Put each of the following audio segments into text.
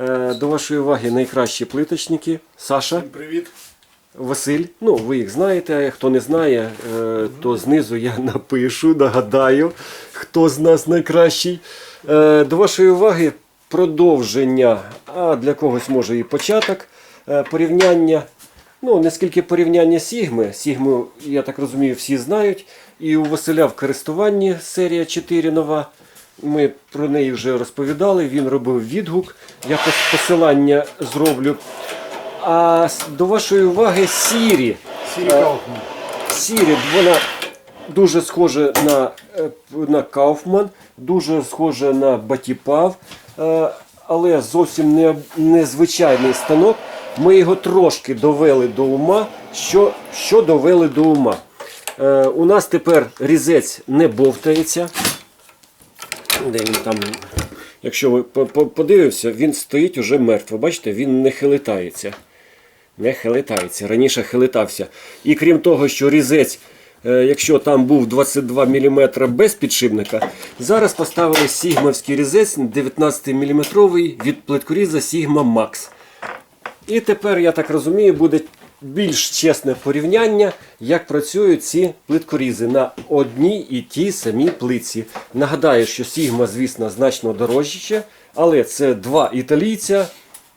Е, До вашої уваги найкращі плиточники. Саша, привіт. Василь. Ну, ви їх знаєте. Хто не знає, е, то знизу я напишу, нагадаю, хто з нас найкращий. Е, До вашої уваги продовження, а для когось може і початок порівняння. Ну, не скільки порівняння Сігми. Сігму, я так розумію, всі знають. І у Василя в користуванні серія 4 нова. Ми про неї вже розповідали. Він робив відгук. Я пос- посилання зроблю. А до вашої уваги Сірі. Сірі Кауфман. Сірі, вона дуже схожа на, е, на Кауфман, дуже схожа на Батіпав, е, але зовсім не, незвичайний станок. Ми його трошки довели до ума. Що, що довели до ума? Е, у нас тепер різець не бовтається. Де він там? Якщо ви по- по- подивився, він стоїть уже мертво. Бачите, він не хилитається. Не хилитається. Раніше хилитався. І крім того, що різець, е, якщо там був 22 мм без підшипника, зараз поставили сігмовський різець 19 мм від плиткоріза Sigma Max. І тепер, я так розумію, буде більш чесне порівняння, як працюють ці плиткорізи на одній і тій самій плитці. Нагадаю, що Sigma, звісно, значно дорожче, але це два італійця.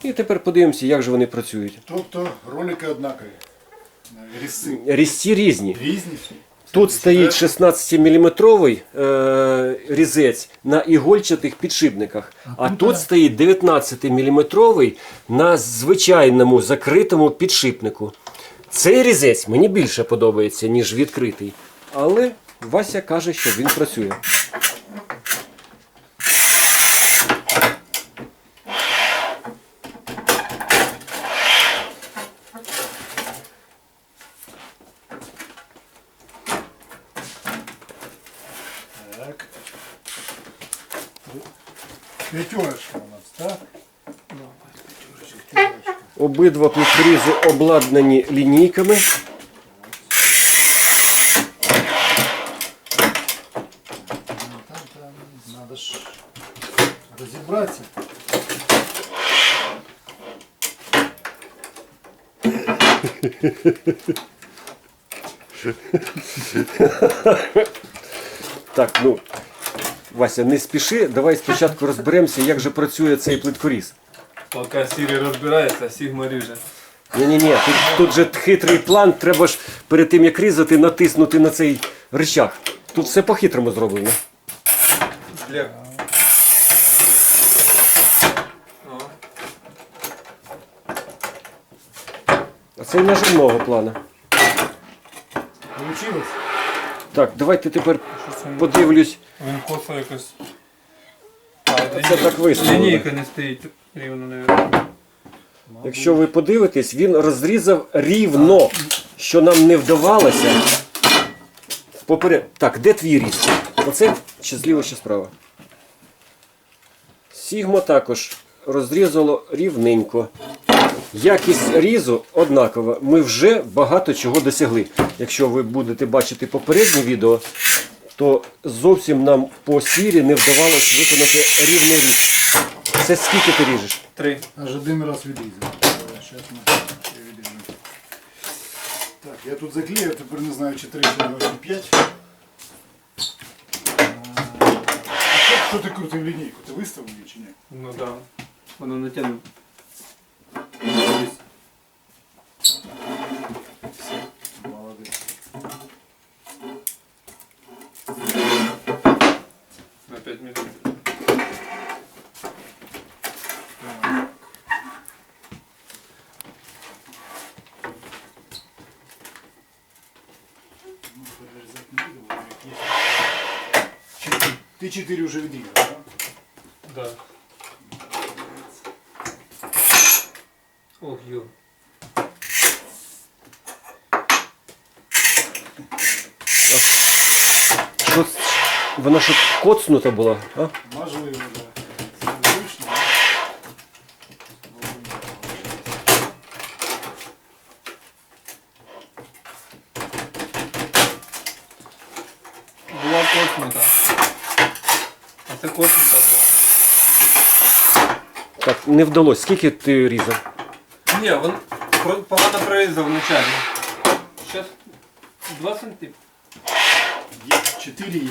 І тепер подивимося, як же вони працюють. Тобто ролики однакові. Різці різні. різні. Тут стоїть 16-мм е, різець на ігольчатих підшипниках, а тут стоїть 19-мм на звичайному закритому підшипнику. Цей різець мені більше подобається, ніж відкритий. Але Вася каже, що він працює. Так. П'ятерочка у нас, так? П'ятерочка. Обидва плиткорізи обладнані лінійками. Надо ж розібратися. Так, ну, Вася, не спіши, давай спочатку розберемося, як же працює цей плиткоріз. Поки Сірі розбирається, Сігма ріже. Ні-ні-ні, тут, тут же хитрий план, треба ж перед тим як різати, натиснути на цей рычаг. Тут все по-хитрому зроблено. Для... О, А це наживного плана. Получилось? Так, давайте тепер він- подивлюсь. Він косо якось. А, Це так виставлено. Лінійка не стоїть рівно, навіть. Якщо ви подивитесь, він розрізав рівно, що нам не вдавалося. Поперед... Так, де твій різ? Оце чи зліва, чи справа? Сігма також розрізало рівненько. Якість різу однакова. Ми вже багато чого досягли. Якщо ви будете бачити попереднє відео, то зовсім нам по сірі не вдавалося виконати рівний різ. Це скільки ти ріжеш? Три. Аж один раз відрізав. Зараз ми перевіримо. Так, я тут заклею, тепер не знаю, чи три, чи п'ять. А що, ти крутив лінійку? Ти виставив її чи ні? Ну да. Воно натягнуто. Молодець. На 5 минут. Ну, перерізати не буду, бо як є. Чотири- Ти 4 вже відрізав, так? Да. Ох, ё. Що, вона що коцнута була? А? Можливо, так. Це незручно. Була коснута. Це коснута. Так, не вдалося. Скільки ти різав? Ні, він про- погано прорізав вначалі. Зараз 2 сантиметри. Є 4 є.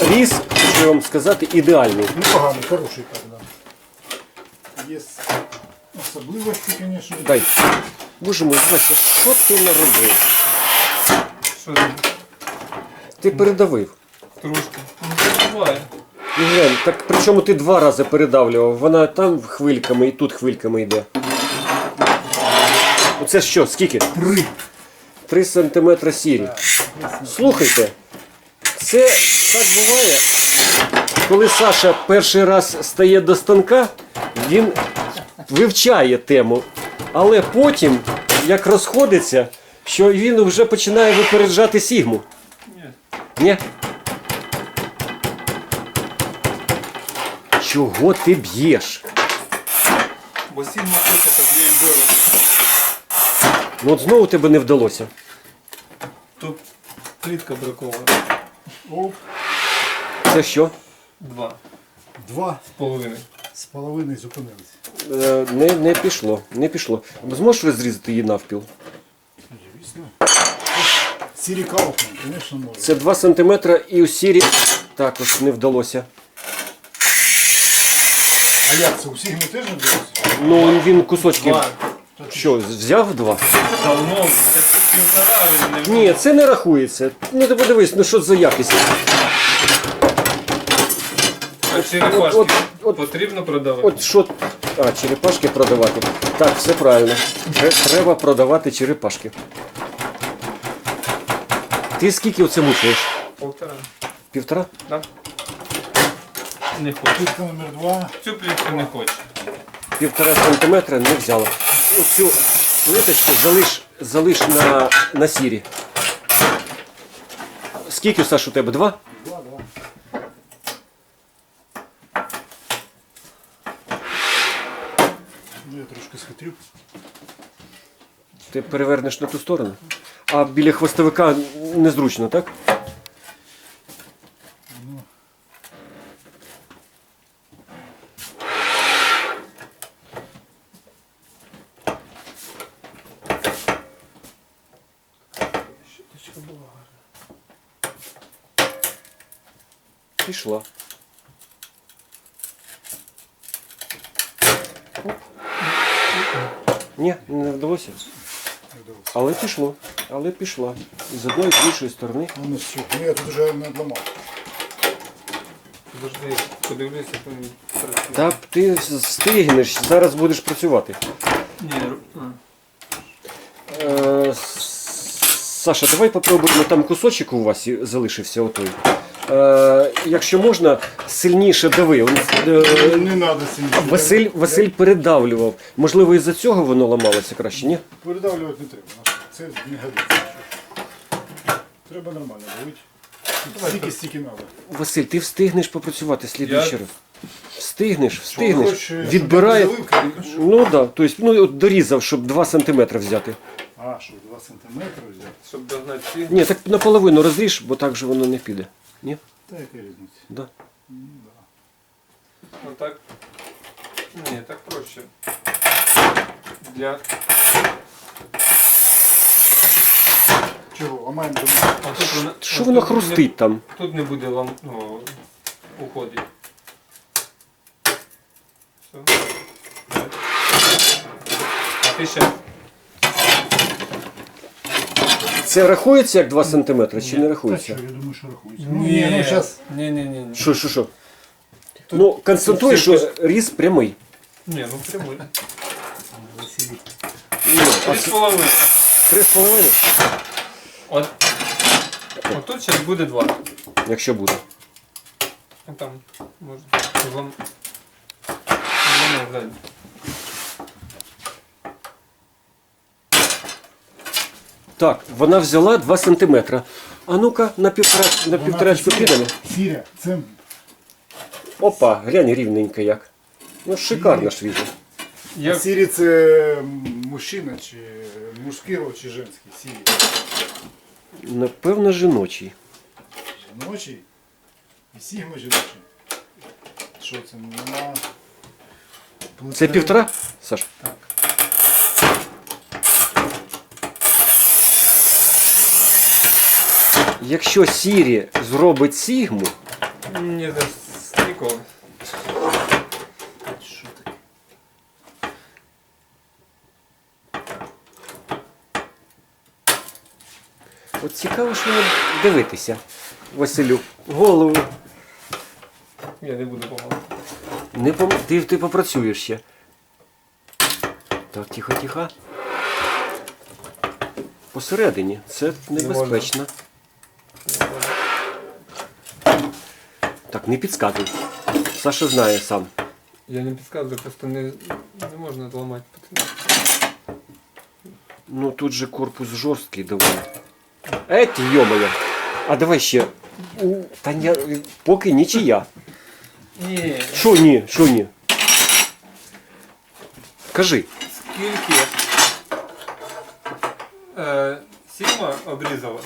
Різ, хочу вам сказати, ідеальний. Непоганий, хороший так, да. Є особливості, звісно. Дай. Боже мой, Вася, що ти наробив? Що там? Ти передавив. Трошки. Ну це буває. І глянь, так причому ти два рази передавлював. Вона там хвильками і тут хвильками йде. Оце що, скільки? Три. 3 см сірі. Слухайте, це так буває, коли Саша перший раз стає до станка, він вивчає тему, але потім, як розходиться, що він вже починає випереджати сігму. Ні. Ні? Чого ти б'єш? Бо сильно хоче, так і беру. Ну от знову тебе не вдалося. Тут плитка бракована. Оп. Це що? Два. Два З половиною. з половиною зупинились. Е, не, не пішло, не пішло. Зможеш розрізати її навпіл? Звісно. Сірі Кауфман, звісно. Це 2 см і у сірі також не вдалося. А як це? У Сігмі теж не вдалося? Ну він кусочки. Два. Що, взяв два? Давно, це півтора, Ні, це не рахується. Ну ти подивись, ну що це за якість. Черепашки от- от- потрібно продавати? От що. А, черепашки продавати. Так, все правильно. Треба продавати черепашки. Ти скільки оце мучаєш? Полтора. Півтора? Да? Не хочу. Плитка номер два. Цю плитку не хочу. Півтора сантиметра не взяла. Оцю ниточку залиш, залиш на, на сірі. Скільки, Саш, у тебе? Два? Два, два. Ну, я трошки схитрю. Ти перевернеш на ту сторону. А біля хвостовика незручно, так? Щіточка була гарна. Пішла. Оп. Ні, не вдалося. Не вдалося. Але пішло. Але пішла. І з одної і з іншої сторони. Ну, що? Ну, я тут вже не одламав. Подожди, подивлюся, як він працює. Та ти встигнеш, зараз будеш працювати. Ні, а. Е, Саша, давай попробуємо там кусочок у вас і залишився отой. Е, якщо можна, сильніше дави. Он, е, Не треба сильніше. Василь, Василь передавлював. Можливо, із-за цього воно ламалося краще, ні? Передавлювати не треба. Це не годиться. Треба нормально давити. Стільки стільки треба. Василь, ти встигнеш попрацювати слідуючий Я- раз. Встигнеш, встигнеш. Хочеш, щоб Відбирає. я? Ну так, да, тобто, ну, от дорізав, щоб 2 см взяти. А, що, 2 сантиметри взяти? Щоб догнати ці. Ні, так наполовину розріж, бо так же воно не піде. Ні? Та яка різниця? Да. Отак. Ні, так проще. Для. Ламаємо до А тут воно, Що воно хрустить там? Тут не буде лам... ну, уходить. Все. А ти ще. Це рахується як 2 см чи не Та рахується? що, я думаю, що рахується. Ну, ні, ну зараз. Ні, ні, ні. ні. Що, що, що? Ну, констатуй, що різ прямий. Ні, ну прямий. Три з половиною. три з половиною, От. От тут зараз буде два. якщо буде. А там можна. Злам... Ззаді. Так, вона взяла 2 см. А ну-ка, на півтора, на півторачку підемо. Сіря, це Опа, глянь рівненько як. Ну, шикарно ж А Сірі це мужчина чи мужський род, чи женський? Сірі. Напевно, жіночий. Жіночий? І сігма жіночий. Що це? Нема. Це півтора? Саш? Так. Якщо Сірі зробить Сігму, за ніколи. От цікаво, що не дивитися, Василю. Голову. Я не буду помагати. Не пом... ти, ти попрацюєш ще. Так, тихо, тихо. Посередині. Це небезпечно. Так, не підскакуй. Саша знає сам. Я не підказую, просто не, не можна зламати. Ну тут же корпус жорсткий давай. Еті, йомая. А давай ще. У, Та ня... поки нічия. Ні. Що ні? Що ні? Кажи. Скільки е, Сігма обрізала?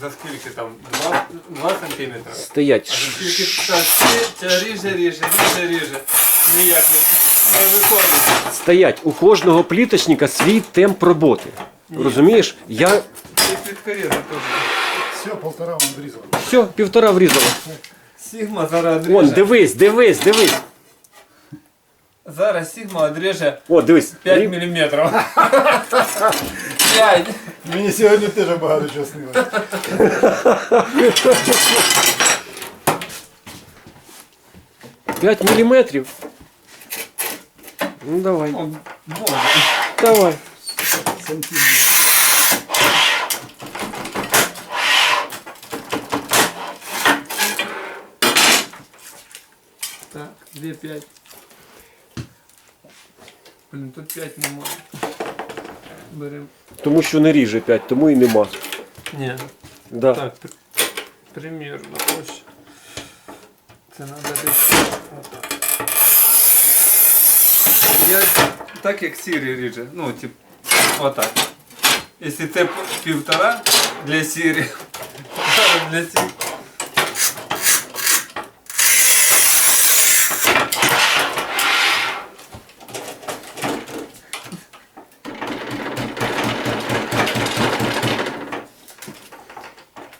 За скільки там? 2, 2 сантиметри. Стоять. А за скільки це, ріже, ріже, ріже, ріже. Ніяк не, не виходить. Стоять. У кожного пліточника свій темп роботи. Розумієш? Я. І підкоріза теж. Все, полтора он обрізав. Все, півтора врізала. Сігма зараз Вон, одріже. дивись, дивись, дивись. Зараз Сігма одріже О, дивись. 5 Рі- мм. 5. Мені сьогодні теж багато чого снилось. П'ять міліметрів. Ну давай. О, Боже. Давай. Сантиметр. Так, де 5? Блін, тут 5 немає. Берем. Тому що не ріже 5, тому і нема. Ні. Да. Так, при- примірно ось. Це треба десь. Отак. Я так як сірі ріже. Ну, тип, отак. Якщо це півтора для сірі, для сірі.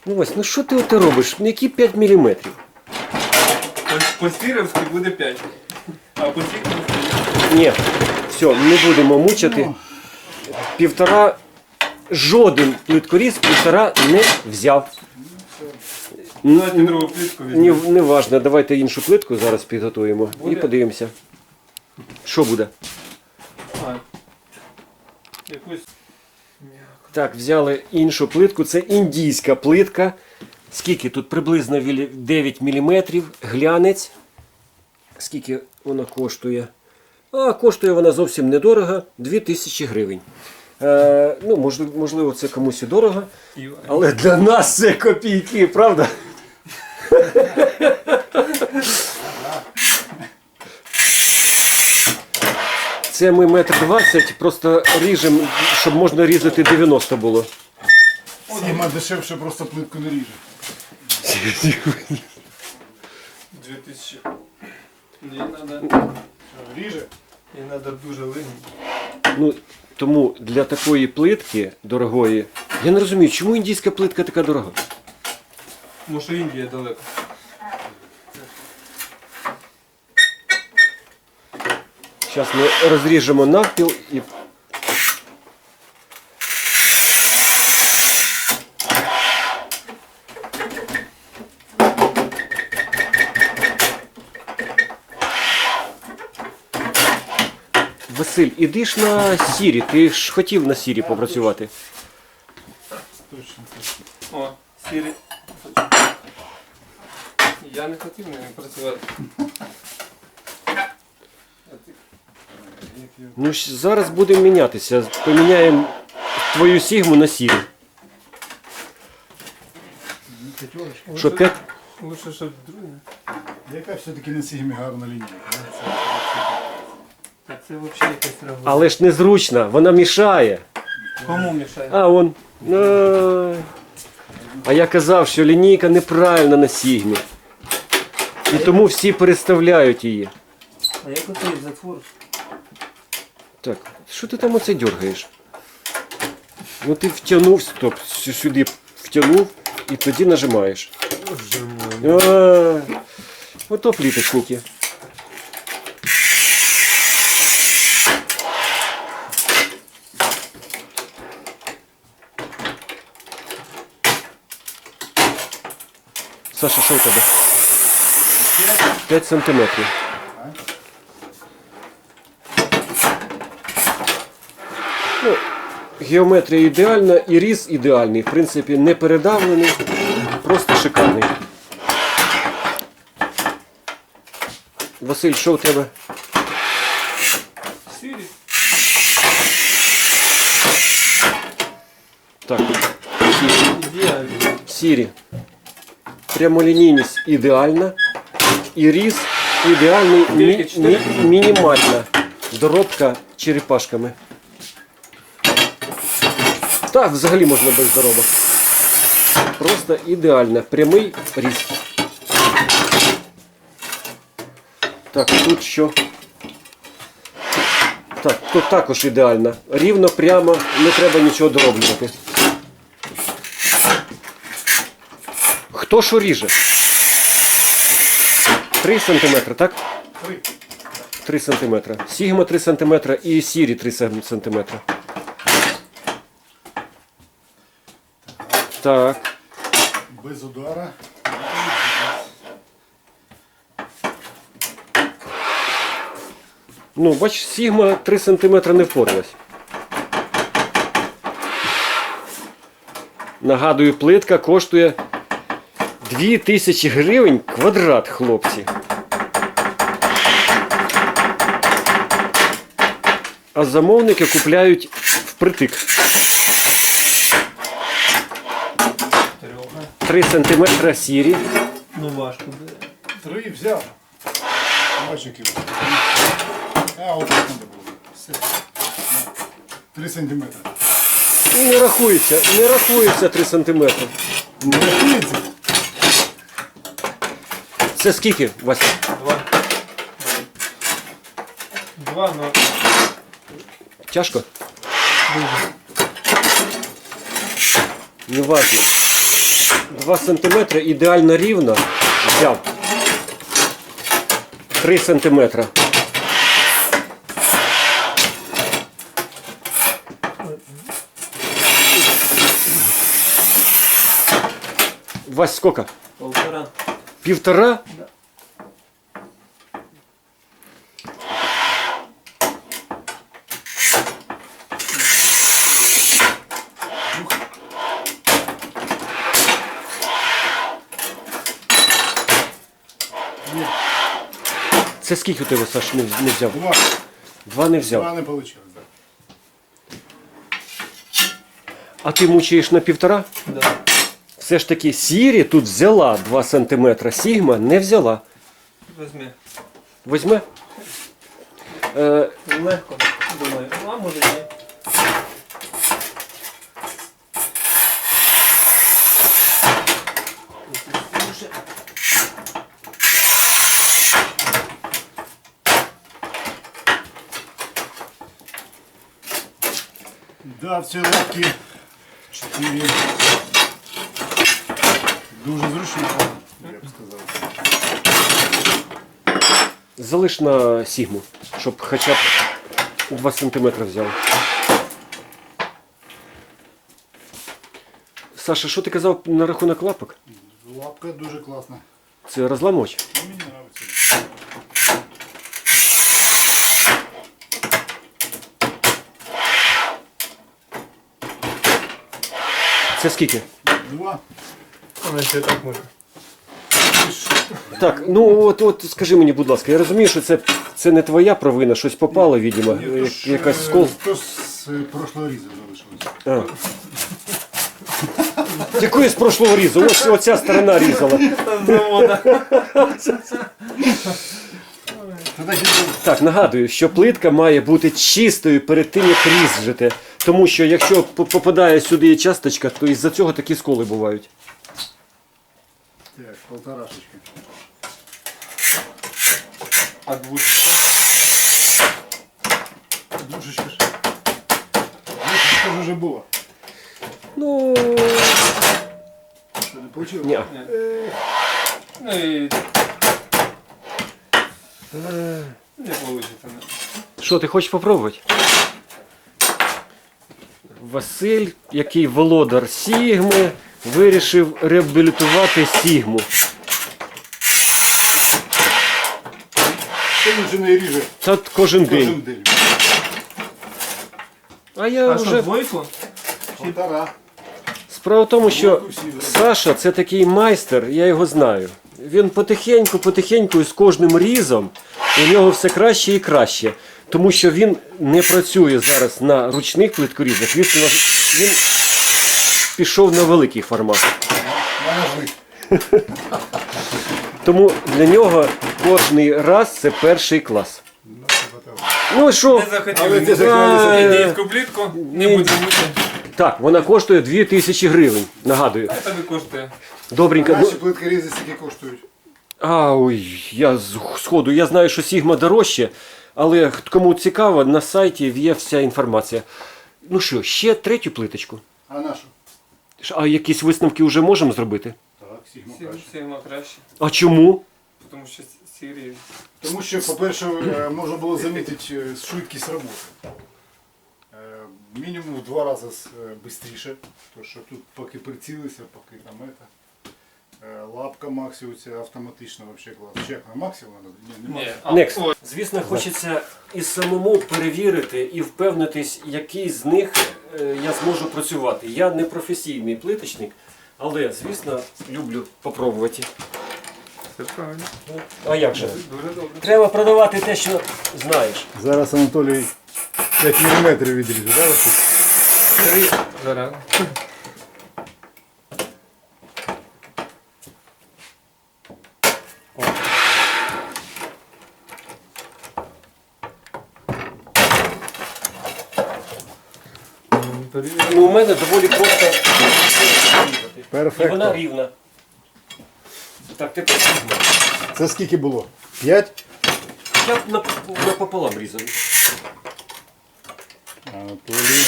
Ну Вась, ну що ти оте робиш? Які 5 міліметрів? По сірівськи буде 5. А по сірівськи Ні, все, не будемо мучити. Півтора. Жоден плиткоріз півтора не взяв. Давайте другу Не, візьмемо. не важно, давайте іншу плитку зараз підготуємо і Буде? подивимося. Що буде? А, Якусь. Так, взяли іншу плитку. Це індійська плитка. Скільки тут приблизно 9 мм, глянець. Скільки вона коштує? А, коштує вона зовсім недорого 2000 гривень. Е, ну, можливо, це комусь і дорого, але для нас це копійки, правда? Це ми метр двадцять, просто ріжемо, щоб можна різати 90 було. Сігма дешевше просто плитку не ріже. 2000. Їй надо, Що, ріже? їй надо дуже линь. Ну, тому для такої плитки дорогої. Я не розумію, чому індійська плитка така дорога? Може Індія далеко. Зараз ми розріжемо навпіл і. Василь, іди ж на сірі, ти ж хотів на сірі попрацювати. Точно. О, Сірі. Я не хотів на ній працювати. А ти- Ну зараз будемо мінятися. Поміняємо твою сігму на сірі. Ну, Що, п'ять? Лучше, щоб друге. Яка все-таки на сігмі гарна лінія. Так це взагалі якась работа. Але ж незручна, вона мішає. Кому мішає? А он. Ай. А я казав, що лінійка неправильна на сігмі. І тому всі переставляють її. А як оцей затвор? Так, що ти там оце дергаєш? Ну ти втягнув, стоп, сюди втягнув і тоді нажимаєш. А, Ото пліточники. Саша, що у тебе? 5 сантиметрів. Геометрія ідеальна і різ ідеальний. В принципі, не передавлений, просто шикарний. Василь, що у тебе? Сірі. Так, Ідеально. сірі. Прямолінійність ідеальна. І різ ідеальний, мі- мі- мінімальна доробка черепашками. Так, взагалі можна без доробок. Просто ідеально. Прямий різ. Так, тут що? Так, тут також ідеально. Рівно, прямо, не треба нічого дороблювати. Хто що ріже? 3 см, так? 3 см. Сігма 3 см і сірі 3 см. Так. Без удара. Ну, бач, Сігма 3 см не впоралась. Нагадую, плитка коштує 2000 гривень квадрат, хлопці. А замовники купляють впритик. 3 см сірі. Ну важко буде. Три взяв. Бачу кіл. А, от так треба було. Все. Три сантиметри. Не рахується, не рахується 3 см. Не рахується. Це скільки, Вася? Два. Два, но Тяжко? дуже. Не важно. 2 см ідеально рівно взяв. 3 см. Вась, сколько? Полтора. Півтора? Це скільки у тебе, Саш, не, не взяв? Два. Два не взяв. Два не вийшло. так. А ти мучаєш на півтора? Да. Все ж таки Сірі тут взяла 2 см, Сігма не взяла. Возьми. Возьме? Е, Легко, думаю. Ну, а може ні. Цій лапці чотири. Дуже зручно, я б сказав. залиш на Сігму, щоб хоча б 2 см взяв. Саша, що ти казав на рахунок лапок? Лапка дуже класна. Це розламоч? Мені подобається. Це скільки? Два. Але ще так може. Так, ну от, от скажи мені, будь ласка, я розумію, що це, це не твоя провина, щось попало, відомо, Ні, то як- ж, якась е, скол. То з е, прошлого різу залишилось. А. Якої з прошлого різу? Ось оця сторона різала. Так, нагадую, що плитка має бути чистою перед тим, як різжете. Тому що якщо попадає сюди часточка, то із-за цього такі сколи бувають. Так, полторашечка. А двушечка? Душечка ж. Душечка ж уже була. Ну. Що, не получилось? Ні. Ну і... Не вийде. Що, ти хочеш попробувати? Василь, який володар Сігми, вирішив реабілітувати Сігму. Що він же не ріже Та кожен кожен день. день. А я А що, вже. двойку? Полтора. Справа в тому, що. Саша це такий майстер, я його знаю. Він потихеньку, потихеньку і з кожним різом у нього все краще і краще. Тому що він не працює зараз на ручних плиткорізах, він, він пішов на великий формат. Тому для нього кожний раз це перший клас. Ну, і що? Не захотів. Е, Індійську плітку не будемо мити. Так, вона коштує 2000 гривень. Нагадую. Це тобі коштує. Добренько. Наші Ну, плиткорізи скільки коштують? а, ой, я з сходу. Я знаю, що Сігма дорожче, але кому цікаво, на сайті є вся інформація. Ну що, ще третю плиточку. А нашу? А якісь висновки вже можемо зробити? Так, Сігма краще. Сігма краще. А чому? Тому що Сірі... Тому що, по-перше, е, можна було замітити е, швидкість роботи. Е, Мінімум в два рази швидше, тому що тут поки прицілися, поки там это. Е, Лапка Максі оця автоматично вообще клас. Чек на Максі вона? Ні, не Ні, а, Next. Звісно, хочеться і самому перевірити і впевнитись, який з них е, я зможу працювати. Я не професійний плиточник, але, звісно, люблю попробувати. Це правильно. А як же? Дуже добре. Треба продавати те, що знаєш. Зараз Анатолій 5 мм відріже, да? Три. Зараз. Мене доволі просто. І вона рівна. Так, тепер. Це скільки було? 5? Я б нап- напополам різав. Анатолій.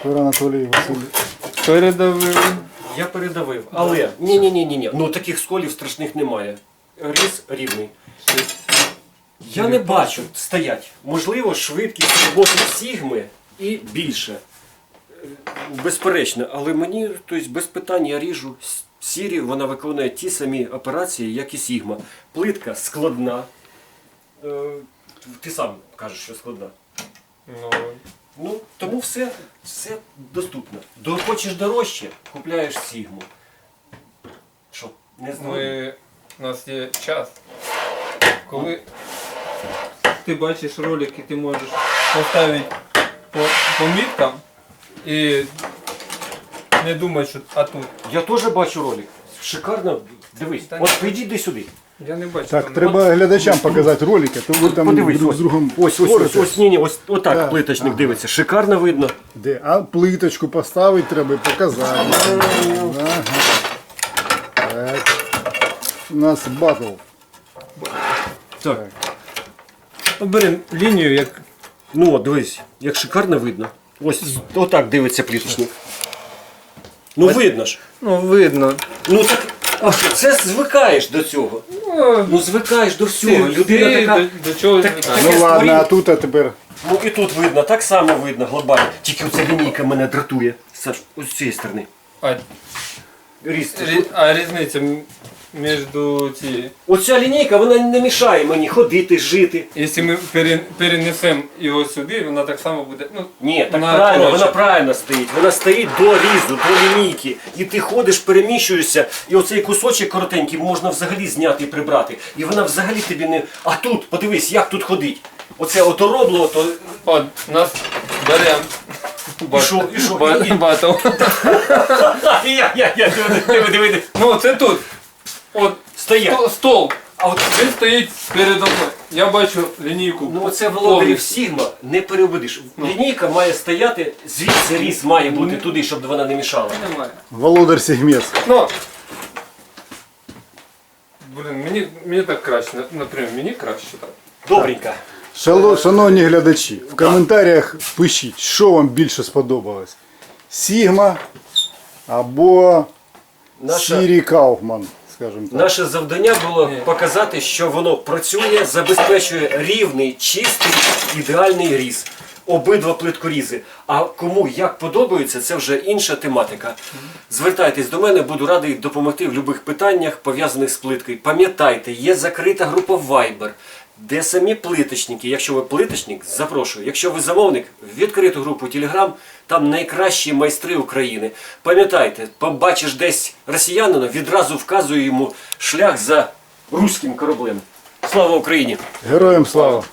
Що Анатолій Василь? Передавили. Я передавив. Але ні, ні, ні, ні, ні. Ну таких сколів страшних немає. Різ рівний. Я не бачу стоять. Можливо, швидкість роботи Сігми і більше. Безперечно, але мені тобто, без питань я ріжу сірі, вона виконує ті самі операції, як і Сігма. Плитка складна. Е, Ти сам кажеш, що складна. Ну, Ну, тому все, все доступно. До, хочеш дорожче, купляєш Сігму. Що, не знаю. ми... У нас є час. Коли ти бачиш ролик і ти можеш поставити по, по міткам і не думати, що а тут. Я теж бачу ролик. Шикарно. Дивись. От підійди сюди. Я не бачу. Так, там. треба глядачам показати ролики, то ви там Подивись, друг ось, з другом ось, ось, ось, спорите. ось, ні, ні, ось отак Так. плиточник Ага. дивиться. Шикарно видно. Де? А плиточку поставити треба і показати. Ага. Так. У нас батл. Так. Ну, Бери лінію, як Ну, от, дивись, як шикарно видно. Ось отак дивиться плиточник. Ну видно ж. ну, видно. Ну так. А це звикаєш до цього. Ну, Ну звикаєш до всього. ти- Людина ти така. до, до чого так- звикаєш? Ну ладно, а тут а тепер. Ну і тут видно, так само видно глобально. Тільки оця лінійка мене дратує. Саш, ось з цієї сторони. А, Різ. рі- а різниця м- між цією. Оця лінійка вона не мішає мені ходити, жити. Якщо ми пере- перенесемо його сюди, вона так само буде. Ну, Ні, так вона правильно, коротша. вона правильно стоїть. Вона стоїть до різу, до лінійки. І ти ходиш, переміщуєшся, і оцей кусочок коротенький можна взагалі зняти і прибрати. І вона взагалі тобі не. А тут, подивись, як тут ходить. Оце оторобло, то От, нас беремо І що, і що? І- Батл. Я, я, я, диви, диви, диви. Ну, це тут. От Стоять. сто- стол. А от Він стоїть передо мною. Я бачу лінійку. Ну це володарів Сігма не переубедиш. Лінійка має стояти, звідси різ має бути туди, щоб вона не мішала. Немає. Володар Сігмець. Ну. Блін, мені, мені так краще. на- Наприклад, мені краще так. Добренько. Шало- Шановні глядачі, в коментарях пишіть, що вам більше сподобалось. Сігма або Наша, Сірі Кауфман, скажімо так. наше завдання було показати, що воно працює, забезпечує рівний, чистий, ідеальний різ. Обидва плиткорізи. А кому як подобається, це вже інша тематика. Звертайтесь до мене, буду радий допомогти в будь-яких питаннях, пов'язаних з плиткою. Пам'ятайте, є закрита група Viber, де самі плиточники. Якщо ви плиточник, запрошую. Якщо ви замовник, відкриту групу Telegram, там найкращі майстри України. Пам'ятайте, побачиш десь росіянина, відразу вказує йому шлях за руським кораблем. Слава Україні! Героям слава!